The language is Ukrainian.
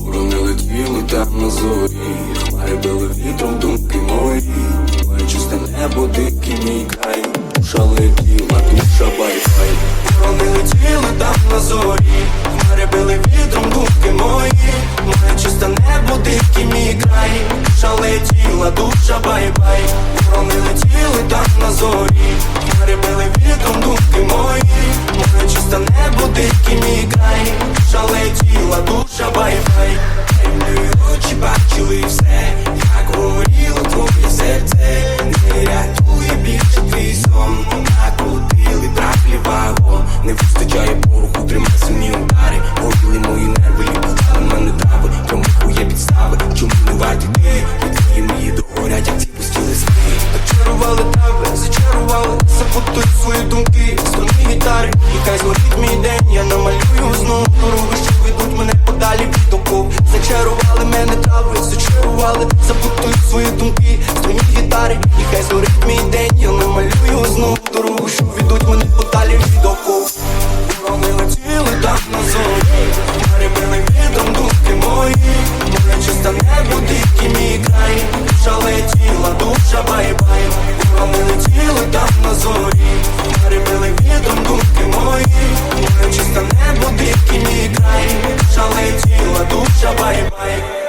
Ворони летіли там на зорі, хмари били вітром думки мої, моє чисте небо, дикий мій край, душа летіла, душа бай-бай. Ворони летіли там на зорі, хмари били вітром думки мої, моє чисте небо, дикий мій край, душа летіла, душа бай-бай. Ворони летіли там на зорі, хмари били вітром мене запутую свої думки. Стоні гітари, і хай зорить мій день, я намалюю знов дорогу, що відуть мене подалі від оку Вони летіли там на зорі, Пари били відом думки мої Море не небо, і мій край Душа летіла, душа бай-бай Вони летіли там на зорі Пари били відом думки мої Море чисте небо, дикий мій край Душа летіла, душа бай-бай